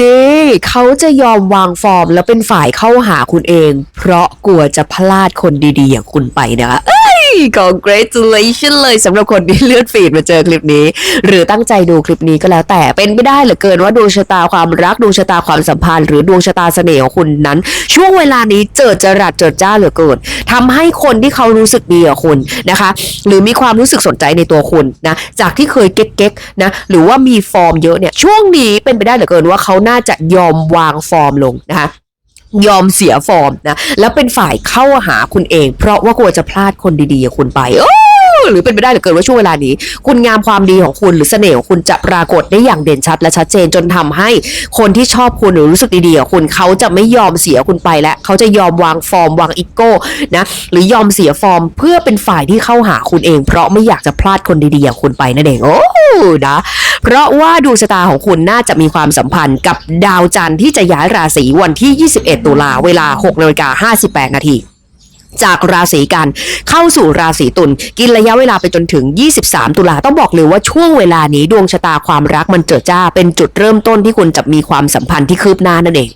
นี่เขาจะยอมวางฟอร์มแล้วเป็นฝ่ายเข้าหาคุณเอง เพราะกลัวจะพลาดคนดีๆ อย่างคุณไปนะคะเอ้ย congratulation เลยสำหรับคนที่เลื่อนฟีดมาเจอคลิปนี้ หรือตั้งใจดูคลิปนี้ก็แล้วแต่เป็นไม่ได้เหลือเกินว่าดวงชะตาความรักดวงชะตาความสัมพันธ์ หรือดวงชะตาเสน่ห์ของคุณนั้น ช่วงเวลานี้เจิดจรัสเจิดจ้าเหลือเกินทำให้คนที่เขารู้สึกดีกับคุณนะคะ หรือมีความรู้สึกสนใจในตัวคุณนะจากที่เคยเก๊กๆนะหรือว่ามีฟอร์มเยอะเนี่ยช่วงนี้เป็นไปได้เหลือเกินว่าเขาาน่าจะยอมวางฟอร์มลงนะคะยอมเสียฟอร์มนะ แล้วเป็นฝ่ายเข้าหาคุณเอง เพราะว่ากลัวจะพลาดคนดีๆคุณไปโอ้ หรือเป็นไปได้เหลือเกินว่าช่วงเวลานี้ คุณงามความดีของคุณหรือเสน่ห์ของคุณจะปรากฏได้อย่างเด่นชัดและชัดเจนจนทำให้คนที่ชอบคุณหรือรู้สึกดีๆกับคุณเขาจะไม่ยอมเสียคุณไปแล้วเขาจะยอมวางฟอร์มวางอีโก้นะหรือยอมเสียฟอร์มเพื่อเป็นฝ่ายที่เข้าหาคุณเอง เพราะไม่อยากจะพลาดคนดีๆอย่างคุณไปนั่นเองโอ้นะเพราะว่าดวงชะตาของคุณน่าจะมีความสัมพันธ์กับดาวจันทร์ที่จะย้ายราศีวันที่ 21 ตุลาเวลา6นาฬิกา58 นาที จากราศีกันเข้าสู่ราศีตุลกินระยะเวลาไปจนถึง 23 ตุลาต้องบอกเลยว่าช่วงเวลานี้ดวงชะตาความรักมันเจิดจ้า เป็นจุดเริ่มต้นที่คุณจะมีความสัมพันธ์ที่คืบหน้านั่นเอง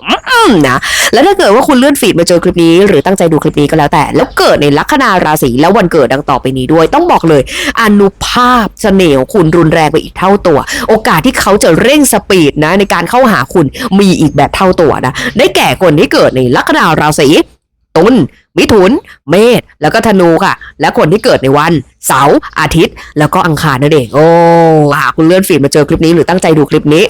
นะแล้วถ้าเกิดว่าคุณเลื่อนฟีดมาเจอคลิปนี้ หรือตั้งใจดูคลิปนี้ก็แล้วแต่ แล้วเกิดในลัคนาราศีแล้ววันเกิดดังต่อไปนี้ด้วย ต้องบอกเลยอนุภาพเสน่ห์ของคุณรุนแรงไปอีกเท่าตัว โอกาสที่เขาจะเร่งสปีดนะในการเข้าหาคุณมีอีกแบบเท่าตัวนะได้แก่คนที่เกิดในลัคนาราศีตุล มิถุน เมษแล้วก็ธนูค่ะ และคนที่เกิดในวัน เสาร์อาทิตย์ แล้วก็อังคารนั่นเองโอ้หากคุณเลื่อนฟีดมาเจอคลิปนี้หรือตั้งใจดูคลิปนี้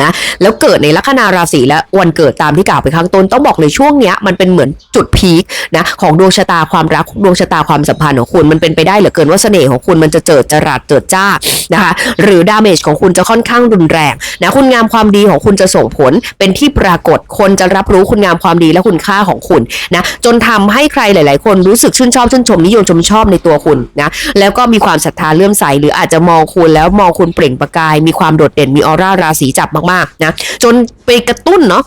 นะแล้วเกิดในลัคนาราศีและวันเกิดตามที่กล่าวไปข้างต้นต้องบอกเลยช่วงเนี้ยมันเป็นเหมือนจุดพีคนะของดวงชะตาความรักดวงชะตาความสัมพันธ์ของคุณมันเป็นไปได้เหลือเกินว่าเสน่ห์ของคุณมันจะเจิดจรัสเจิดจ้านะคะหรือดาเมจของคุณจะค่อนข้างรุนแรงนะคุณงามความดีของคุณจะส่งผลเป็นที่ปรากฏคนจะรับรู้คุณงามความดีและคุณค่าของคุณนะจนทำให้ใครหลาย ๆ คนรู้สึกชื่นชอบชื่นชมนิยมชมชอบในตัวคุณนะแล้วก็มีความศรัทธาเลื่อมใสหรืออาจจะมองคุณแล้วมองคุณเปล่งประกาย มีความโดดเด่นมีออร่าราศีจับมากๆนะจนไปกระตุ้นเนาะ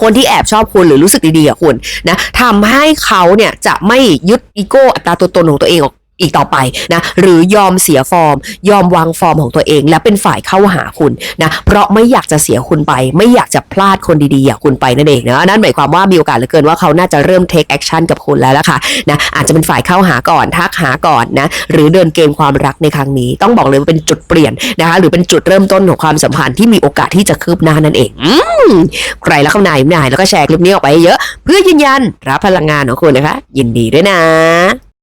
คนที่แอบชอบคุณหรือรู้สึกดีๆกับคุณนะทำให้เขาเนี่ยจะไม่ยึดอีโก้อัตราตัวตนของตัวเองออก อีกต่อไปนะหรือยอมเสียฟอร์ม ยอมวางฟอร์มของตัวเอง และเป็นฝ่ายเข้าหาคุณนะเพราะไม่อยากจะเสียคุณไป ไม่อยากจะพลาดคนดีๆอย่างคุณไปนั่นเองนะนั่นหมายความว่ามีโอกาสเหลือเกินว่าเขาน่าจะเริ่ม take action กับคุณแล้วล่ะค่ะนะอาจจะเป็นฝ่ายเข้าหาก่อนทักหาก่อนนะหรือเดินเกมความรักในครั้งนี้ ต้องบอกเลยว่าเป็นจุดเปลี่ยนนะคะหรือเป็นจุดเริ่มต้นของความสัมพันธ์ที่มีโอกาสที่จะคืบหน้านั่นเองอใครแล้วเข้านายนายแล้วก็แชร์คลิปนี้ออกไปเยอะ เพื่อยืนยันรับพลังงานของคุณนะคะ ยินดีด้วยนะ